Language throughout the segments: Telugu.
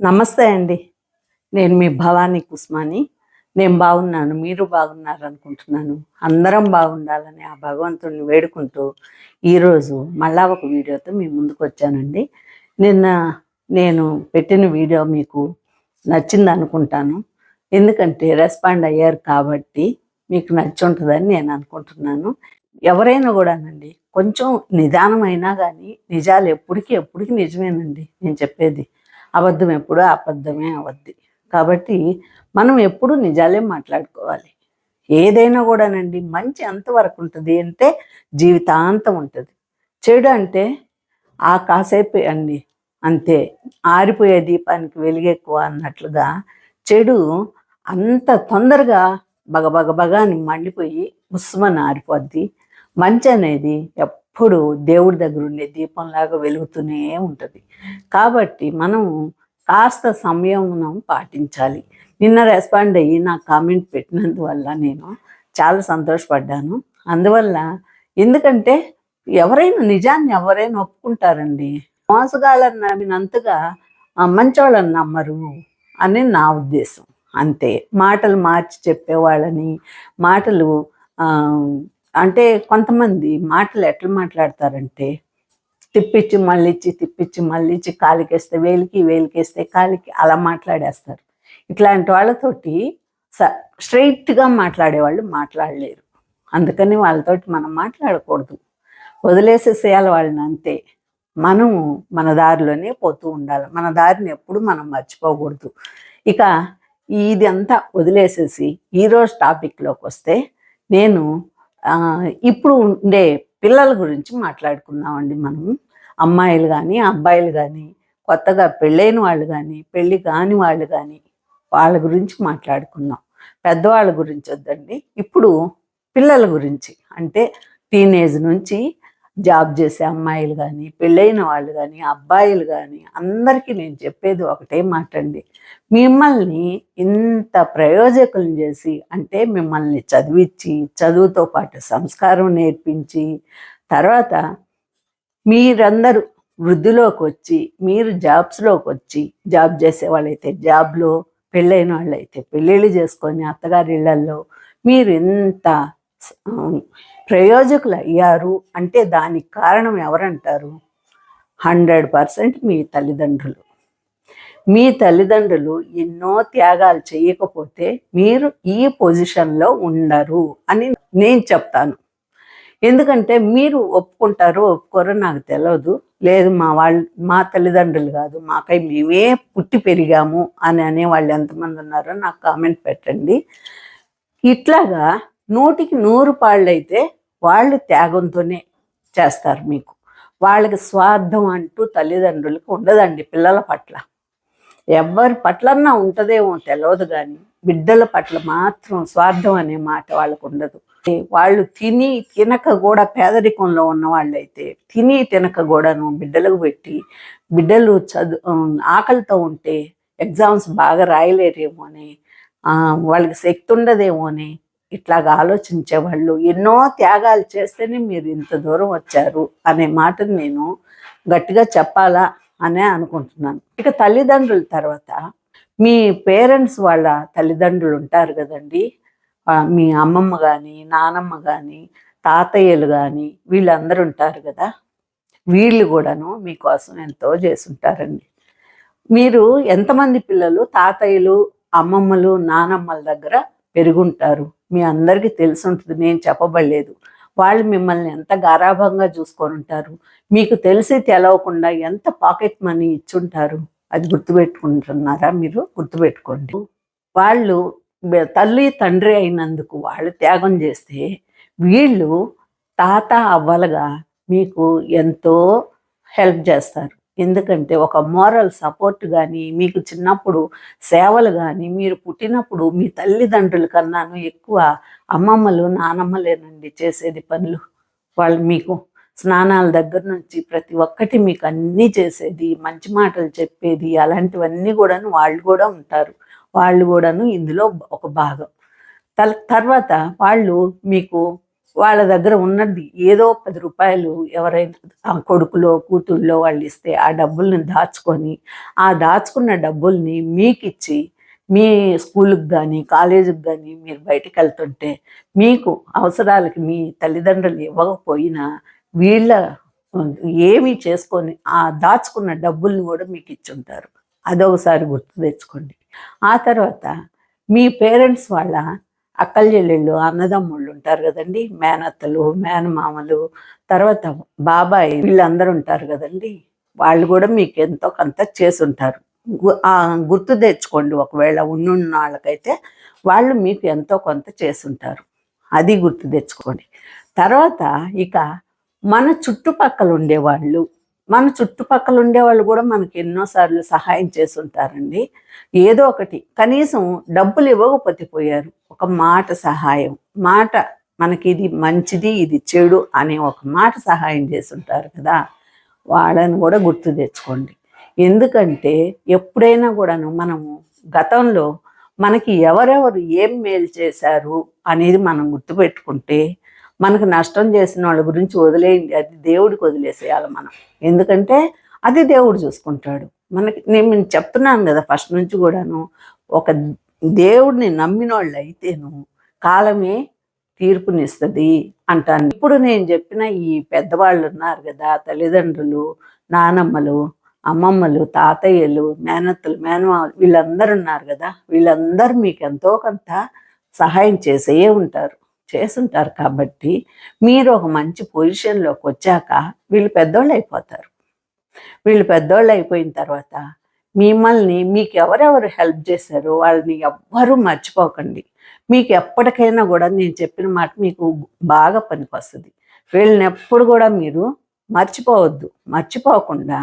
నమస్తే అండి. నేను మీ భవానీ కుస్మాని. నేను బాగున్నాను మీరు బాగున్నారు అనుకుంటున్నాను అందరం బాగుండాలని ఆ భగవంతుడిని వేడుకుంటూ ఈరోజు మళ్ళా ఒక వీడియోతో మీ ముందుకు వచ్చానండి. నిన్న నేను పెట్టిన వీడియో మీకు నచ్చింది అనుకుంటాను. ఎందుకంటే రెస్పాండ్ అయ్యారు కాబట్టి మీకు నచ్చి ఉంటుందని నేను అనుకుంటున్నాను. ఎవరైనా కూడానండి కొంచెం నిదానమైనా కానీ నిజాలు ఎప్పటికీ ఎప్పటికీ నిజమేనండి నేను చెప్పేది. అబద్ధం ఎప్పుడూ అబద్ధమే అవద్ది. కాబట్టి మనం ఎప్పుడూ నిజాలే మాట్లాడుకోవాలి. ఏదైనా కూడానండి మంచి ఎంతవరకు ఉంటుంది అంటే జీవితాంతం ఉంటుంది. చెడు అంటే ఆ కాసేపు అండి అంతే ఆరిపోయే దీపానికి వెలుగెక్కువ అన్నట్లుగా చెడు అంత తొందరగా బగ బగ అని మండిపోయి ఉస్మని ఆరిపోద్ది. మంచి అనేది ఎప్పుడు దేవుడి దగ్గర ఉండే దీపంలాగా వెలుగుతూనే ఉంటుంది. కాబట్టి మనం కాస్త సంయమనం పాటించాలి. నిన్న రెస్పాండ్ అయ్యి నా కామెంట్ పెట్టినందువల్ల నేను చాలా సంతోషపడ్డాను. అందువల్ల ఎందుకంటే ఎవరైనా నిజాన్ని ఎవరైనా ఒప్పుకుంటారండి. మోసగాళ్ళని నమ్మినంతగా మంచోళ్ళని నమ్మరు అని నా ఉద్దేశం. అంతే. మాటలు మార్చి చెప్పేవాళ్ళని మాటలు అంటే కొంతమంది మాటలు ఎట్లా మాట్లాడతారంటే తిప్పించి మళ్ళిచ్చి తిప్పించి మళ్ళిచ్చి కాలికేస్తే వేలికి వేలికేస్తే కాలికి అలా మాట్లాడేస్తారు. ఇట్లాంటి వాళ్ళతోటి స స్ట్రైట్గా మాట్లాడేవాళ్ళు మాట్లాడలేరు. అందుకని వాళ్ళతోటి మనం మాట్లాడకూడదు. వదిలేసేసేయాలి వాళ్ళని అంతే. మనము మన దారిలోనే పోతూ ఉండాలి. మన దారిని ఎప్పుడు మనం మర్చిపోకూడదు. ఇక ఇది అంతా వదిలేసేసి ఈరోజు టాపిక్లోకి వస్తే నేను ఇప్పుడు ఉండే పిల్లల గురించి మాట్లాడుకుందామండి మనం. అమ్మాయిలు కానీ అబ్బాయిలు కానీ కొత్తగా పెళ్ళైన వాళ్ళు కానీ పెళ్ళి కాని వాళ్ళు కానీ వాళ్ళ గురించి మాట్లాడుకుందాం. పెద్దవాళ్ళ గురించి వద్దండి. ఇప్పుడు పిల్లల గురించి అంటే టీనేజ్ నుంచి జాబ్ చేసే అమ్మాయిలు కానీ పెళ్ళైన వాళ్ళు కానీ అబ్బాయిలు కానీ అందరికీ నేను చెప్పేది ఒకటే మాట అండి మిమ్మల్ని ఇంత ప్రయోజకులు చేసి అంటే మిమ్మల్ని చదివించి చదువుతో పాటు సంస్కారం నేర్పించి తర్వాత మీరందరూ వృద్ధిలోకి వచ్చి మీరు జాబ్స్లోకి వచ్చి జాబ్ చేసే వాళ్ళైతే జాబ్లో పెళ్ళైన వాళ్ళైతే పెళ్ళిళ్ళు చేసుకొని అత్తగారి ఇళ్ళల్లో మీరు ఎంత ప్రయోజకులు అయ్యారు అంటే దానికి కారణం ఎవరంటారు? హండ్రెడ్ పర్సెంట్ మీ తల్లిదండ్రులు. మీ తల్లిదండ్రులు ఎన్నో త్యాగాలు చేయకపోతే మీరు ఈ పొజిషన్లో ఉండరు అని నేను చెప్తాను. ఎందుకంటే మీరు ఒప్పుకుంటారో ఒప్పుకోరో నాకు తెలియదు లేదు మా వాళ్ళు మా తల్లిదండ్రులు కాదు మాకై మేమే పుట్టి పెరిగాము అని అనేవాళ్ళు ఎంతమంది ఉన్నారో నాకు కామెంట్ పెట్టండి. ఇట్లాగా నూటికి నూరు పాళ్ళైతే వాళ్ళు త్యాగంతోనే చేస్తారు మీకు. వాళ్ళకి స్వార్థం అంటూ తల్లిదండ్రులకు ఉండదండి పిల్లల పట్ల. ఎవరి పట్లన్నా ఉంటుందేమో తెలియదు కానీ బిడ్డల పట్ల మాత్రం స్వార్థం అనే మాట వాళ్ళకు ఉండదు. వాళ్ళు తిని తినక కూడా పేదరికంలో ఉన్న వాళ్ళైతే తిని తినక కూడాను బిడ్డలకు పెట్టి బిడ్డలు చదువు ఆకలితో ఉంటే ఎగ్జామ్స్ బాగా రాయలేరేమో అని వాళ్ళకి శక్తి ఉండదేమో అని ఇట్లాగా ఆలోచించే వాళ్ళు ఎన్నో త్యాగాలు చేస్తేనే మీరు ఇంత దూరం వచ్చారు అనే మాటను నేను గట్టిగా చెప్పాలా అనే అనుకుంటున్నాను. ఇక తల్లిదండ్రుల తర్వాత మీ పేరెంట్స్ వాళ్ళ తల్లిదండ్రులు ఉంటారు కదండి. మీ అమ్మమ్మ కానీ నానమ్మ కానీ తాతయ్యలు కానీ వీళ్ళందరూ ఉంటారు కదా. వీళ్ళు కూడాను మీకోసం ఎంతో చేసుంటారండి. మీరు ఎంతమంది పిల్లలు? తాతయ్యలు అమ్మమ్మలు నానమ్మల దగ్గర పెరుగుంటారు. మీ అందరికీ తెలిసి ఉంటుంది. నేను చెప్పబడలేదు. వాళ్ళు మిమ్మల్ని ఎంత గారాభంగా చూసుకొని ఉంటారు? మీకు తెలిసి తెలవకుండా ఎంత పాకెట్ మనీ ఇచ్చుంటారు? అది గుర్తుపెట్టుకుంటున్నారా మీరు? గుర్తుపెట్టుకోండి. వాళ్ళు తల్లి తండ్రి అయినందుకు వాళ్ళు త్యాగం చేస్తే వీళ్ళు తాత అవ్వలుగా మీకు ఎంతో హెల్ప్ చేస్తారు. ఎందుకంటే ఒక మోరల్ సపోర్ట్ కానీ మీకు చిన్నప్పుడు సేవలు కానీ మీరు పుట్టినప్పుడు మీ తల్లిదండ్రుల కన్నాను ఎక్కువ అమ్మమ్మలు నానమ్మలేనండి చేసేది పనులు. వాళ్ళు మీకు స్నానాల దగ్గర నుంచి ప్రతి ఒక్కటి మీకు అన్నీ చేసేది మంచి మాటలు చెప్పేది అలాంటివన్నీ కూడాను వాళ్ళు కూడా ఉంటారు. వాళ్ళు కూడాను ఇందులో ఒక భాగం. తర్వాత వాళ్ళు మీకు వాళ్ళ దగ్గర ఉన్నది ఏదో పది రూపాయలు ఎవరైనా ఆ కొడుకులో కూతుళ్ళో వాళ్ళు ఇస్తే ఆ డబ్బుల్ని దాచుకొని ఆ దాచుకున్న డబ్బుల్ని మీకు ఇచ్చి మీ స్కూల్కి కానీ కాలేజీకి కానీ మీరు బయటికి వెళ్తుంటే మీకు అవసరాలకి మీ తల్లిదండ్రులు ఇవ్వకపోయినా వీళ్ళ ఏమీ చేసుకొని ఆ దాచుకున్న డబ్బుల్ని కూడా మీకు ఇచ్చుంటారు అదొకసారి గుర్తు తెచ్చుకోండి. ఆ తర్వాత మీ పేరెంట్స్ వాళ్ళ అక్కల చెల్లెళ్ళు అన్నదమ్ముళ్ళు ఉంటారు కదండి. మేనత్తలు మేనమామలు తర్వాత బాబాయ్ వీళ్ళందరూ ఉంటారు కదండి. వాళ్ళు కూడా మీకు ఎంతో కొంత చేసుంటారు. గుర్తు తెచ్చుకోండి ఒకవేళ ఉన్నున్న వాళ్ళకైతే వాళ్ళు మీకు ఎంతో కొంత చేసుంటారు. అది గుర్తు తెచ్చుకోండి. తర్వాత ఇక మన చుట్టుపక్కల ఉండేవాళ్ళు మన చుట్టుపక్కల ఉండేవాళ్ళు కూడా మనకి ఎన్నోసార్లు సహాయం చేసి ఉంటారండి ఏదో ఒకటి. కనీసం డబ్బులు ఇవ్వకపోతే పోయారు. ఒక మాట సహాయం. మాట మనకి ఇది మంచిది ఇది చెడు అనే ఒక మాట సహాయం చేసి ఉంటారు కదా. వాళ్ళని కూడా గుర్తు తెచ్చుకోండి. ఎందుకంటే ఎప్పుడైనా కూడాను మనము గతంలో మనకి ఎవరెవరు ఏం మేలు చేశారు అనేది మనం గుర్తుపెట్టుకుంటే మనకు నష్టం చేసిన వాళ్ళ గురించి వదిలేయండి. అది దేవుడికి వదిలేసేయాలి మనం. ఎందుకంటే అది దేవుడు చూసుకుంటాడు. మనకి నేను చెప్తున్నాను కదా ఫస్ట్ నుంచి కూడాను. ఒక దేవుడిని నమ్మిన వాళ్ళు అయితేను కాలమే తీర్పునిస్తుంది అంటాను. ఇప్పుడు నేను చెప్పిన ఈ పెద్దవాళ్ళు ఉన్నారు కదా తల్లిదండ్రులు నానమ్మలు అమ్మమ్మలు తాతయ్యలు మేనత్తలు మేనమామలు వీళ్ళందరూ ఉన్నారు కదా వీళ్ళందరూ మీకు ఎంతో కొంత సహాయం చేసే ఉంటారు. చేసుంటారు కాబట్టి మీరు ఒక మంచి పొజిషన్లోకి వచ్చాక వీళ్ళు పెద్దోళ్ళు అయిపోతారు. వీళ్ళు పెద్దోళ్ళు అయిపోయిన తర్వాత మిమ్మల్ని మీకు ఎవరెవరు హెల్ప్ చేశారో వాళ్ళని ఎవ్వరూ మర్చిపోకండి. మీకు ఎప్పటికైనా కూడా నేను చెప్పిన మాట మీకు బాగా పనికొస్తుంది. వీళ్ళని ఎప్పుడు కూడా మీరు మర్చిపోవద్దు. మర్చిపోకుండా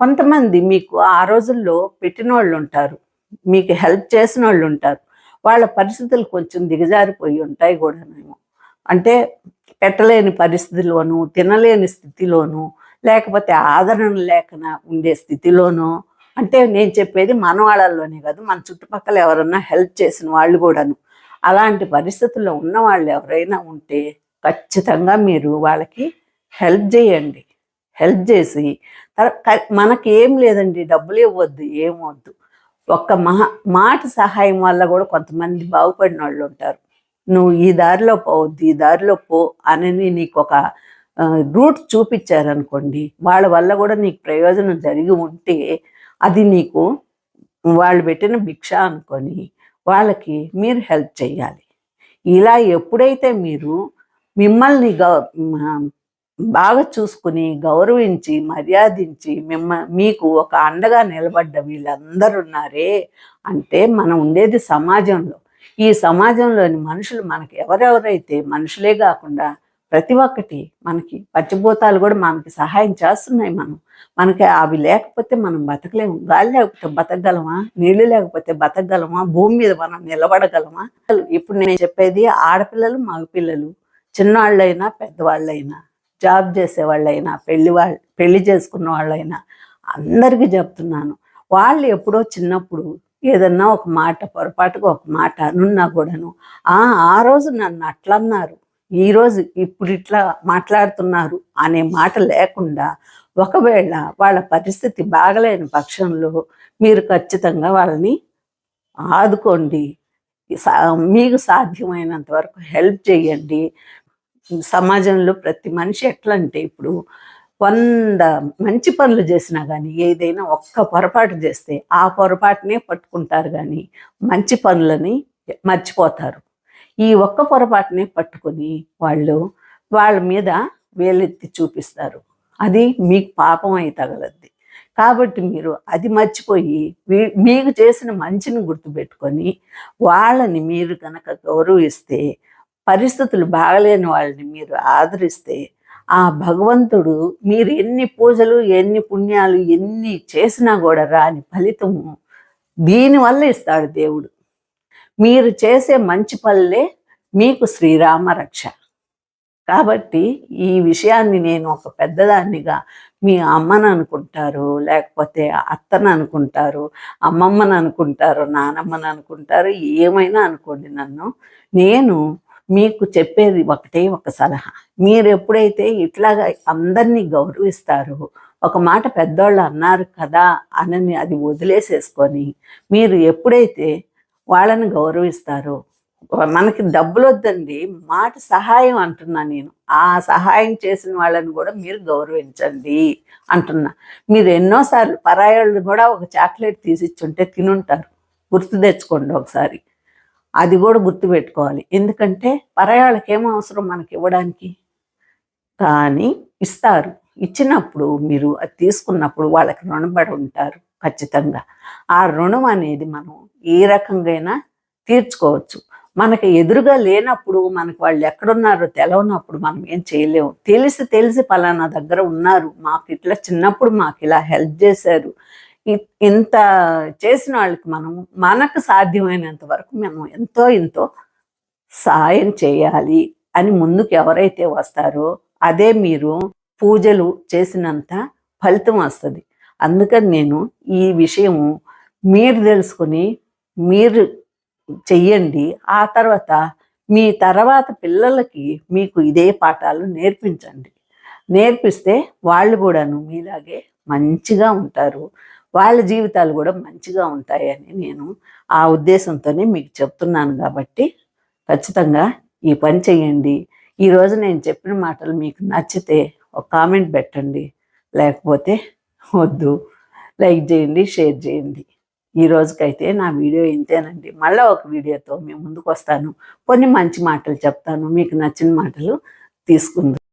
కొంతమంది మీకు ఆ రోజుల్లో పెట్టిన వాళ్ళు ఉంటారు. మీకు హెల్ప్ చేసిన వాళ్ళు ఉంటారు. వాళ్ళ పరిస్థితులు కొంచెం దిగజారిపోయి ఉంటాయి కూడానేమో. అంటే పెట్టలేని పరిస్థితిలోను తినలేని స్థితిలోను లేకపోతే ఆదరణ లేకన ఉండే స్థితిలోనూ అంటే నేను చెప్పేది మన వాళ్ళల్లోనే కాదు మన చుట్టుపక్కల ఎవరన్నా హెల్ప్ చేసిన వాళ్ళు కూడాను. అలాంటి పరిస్థితుల్లో ఉన్న వాళ్ళు ఎవరైనా ఉంటే ఖచ్చితంగా మీరు వాళ్ళకి హెల్ప్ చేయండి. హెల్ప్ చేసి మనకి ఏం లేదండి డబ్బులు ఇవ్వద్దు ఏం వద్దు ఒక్క మహా మాట సహాయం వల్ల కూడా కొంతమంది బాగుపడిన వాళ్ళు ఉంటారు. నువ్వు ఈ దారిలో పోవద్దు ఈ దారిలో పో అని నీకు ఒక రూట్ చూపించారనుకోండి వాళ్ళ వల్ల కూడా నీకు ప్రయోజనం జరిగి ఉంటే అది నీకు వాళ్ళు పెట్టిన భిక్ష అనుకొని వాళ్ళకి మీరు హెల్ప్ చేయాలి. ఇలా ఎప్పుడైతే మీరు మిమ్మల్ని గౌ బాగా చూసుకుని గౌరవించి మర్యాదించి మిమ్మ మీకు ఒక అండగా నిలబడ్డ వీళ్ళందరూ ఉన్నారే అంటే మనం ఉండేది సమాజంలో. ఈ సమాజంలోని మనుషులు మనకి ఎవరెవరైతే మనుషులే కాకుండా ప్రతి ఒక్కటి మనకి పచ్చిభూతాలు కూడా మనకి సహాయం చేస్తున్నాయి మనం. మనకి అవి లేకపోతే మనం బతకలేము. గాలి లేకపోతే బతకగలమా? నీళ్ళు లేకపోతే బతకగలమా? భూమి మీద మనం నిలబడగలమా? ఇప్పుడు నేను చెప్పేది ఆడపిల్లలు మగపిల్లలు చిన్నవాళ్ళైనా పెద్దవాళ్ళైనా జాబ్ చేసే వాళ్ళైనా పెళ్ళి వాళ్ళు పెళ్ళి చేసుకున్న వాళ్ళైనా అందరికీ చెప్తున్నాను. వాళ్ళు ఎప్పుడో చిన్నప్పుడు ఏదన్నా ఒక మాట పొరపాటుగా ఒక మాట అనున్నా కూడాను ఆ రోజు నన్ను అట్లా అన్నారు ఈ రోజు ఇప్పుడు ఇట్లా మాట్లాడుతున్నారు అనే మాట లేకుండా ఒకవేళ వాళ్ళ పరిస్థితి బాగలేని పక్షంలో మీరు ఖచ్చితంగా వాళ్ళని ఆదుకోండి. సా- మీకు సాధ్యమైనంత వరకు హెల్ప్ చేయండి. సమాజంలో ప్రతి మనిషి ఎట్లా అంటే ఇప్పుడు వంద మంచి పనులు చేసినా కానీ ఏదైనా ఒక్క పొరపాటు చేస్తే ఆ పొరపాటునే పట్టుకుంటారు కానీ మంచి పనులని మర్చిపోతారు. ఈ ఒక్క పొరపాటునే పట్టుకొని వాళ్ళు వాళ్ళ మీద వేలెత్తి చూపిస్తారు. అది మీకు పాపం అయి తగలద్ది. కాబట్టి మీరు అది మర్చిపోయి మీకు చేసిన మంచిని గుర్తుపెట్టుకొని వాళ్ళని మీరు కనుక గౌరవిస్తే పరిస్థితులు బాగలేని వాళ్ళని మీరు ఆదరిస్తే ఆ భగవంతుడు మీరు ఎన్ని పూజలు ఎన్ని పుణ్యాలు ఎన్ని చేసినా కూడా రాని ఫలితము దీనివల్ల ఇస్తాడు దేవుడు. మీరు చేసే మంచి పనులే మీకు శ్రీరామ రక్ష. కాబట్టి ఈ విషయాన్ని నేను ఒక పెద్దదాన్నిగా మీ అమ్మను అనుకుంటారు లేకపోతే అత్తను అనుకుంటారు అమ్మమ్మను అనుకుంటారు నానమ్మను అనుకుంటారు ఏమైనా అనుకోండి నన్ను. నేను మీకు చెప్పేది ఒకటే ఒక సలహా. మీరు ఎప్పుడైతే ఇట్లాగా అందరినీ గౌరవిస్తారో ఒక మాట పెద్దోళ్ళు అన్నారు కదా అని అది వదిలేసేసుకొని మీరు ఎప్పుడైతే వాళ్ళని గౌరవిస్తారో మనకి డబ్బులు వద్దండి మాట సహాయం అంటున్నా నేను. ఆ సహాయం చేసిన వాళ్ళని కూడా మీరు గౌరవించండి అంటున్నా. మీరు ఎన్నోసార్లు పరాయాళ్ళు కూడా ఒక చాక్లెట్ తీసిచ్చుంటే తినుంటారు. గుర్తు తెచ్చుకోండి ఒకసారి. అది కూడా గుర్తు పెట్టుకోవాలి. ఎందుకంటే పరాయాళ్ళకి ఏం అవసరం మనకి ఇవ్వడానికి? కానీ ఇస్తారు. ఇచ్చినప్పుడు మీరు అది తీసుకున్నప్పుడు వాళ్ళకి రుణపడి ఉంటారు ఖచ్చితంగా. ఆ రుణం అనేది మనం ఏ రకంగా తీర్చుకోవచ్చు. మనకి ఎదురుగా లేనప్పుడు మనకు వాళ్ళు ఎక్కడున్నారో తెలవనప్పుడు మనం ఏం చేయలేము. తెలిసి తెలిసి పలానా దగ్గర ఉన్నారు. మాకు ఇట్లా చిన్నప్పుడు మాకు ఇలా హెల్ప్ చేశారు. ఇంత చేసిన వాళ్ళకి మనం మనకు సాధ్యమైనంత వరకు మనం ఎంతో ఎంతో సాయం చేయాలి అని ముందుకు ఎవరైతే వస్తారో అదే మీరు పూజలు చేసినంత ఫలితం వస్తుంది. అందుకని నేను ఈ విషయము మీరు తెలుసుకుని మీరు చెయ్యండి. ఆ తర్వాత మీ తర్వాత పిల్లలకి మీకు ఇదే పాఠాలు నేర్పించండి. నేర్పిస్తే వాళ్ళు కూడాను మీలాగే మంచిగా ఉంటారు. వాళ్ళ జీవితాలు కూడా మంచిగా ఉంటాయని నేను ఆ ఉద్దేశంతోనే మీకు చెప్తున్నాను కాబట్టి ఖచ్చితంగా ఈ పని చేయండి. ఈరోజు నేను చెప్పిన మాటలు మీకు నచ్చితే ఒక కామెంట్ పెట్టండి. లేకపోతే వద్దు. లైక్ చేయండి షేర్ చేయండి. ఈ రోజుకైతే నా వీడియో ఇంతేనండి. మళ్ళీ ఒక వీడియోతో మేము ముందుకు వస్తాను. కొన్ని మంచి మాటలు చెప్తాను. మీకు నచ్చిన మాటలు తీసుకుందాం.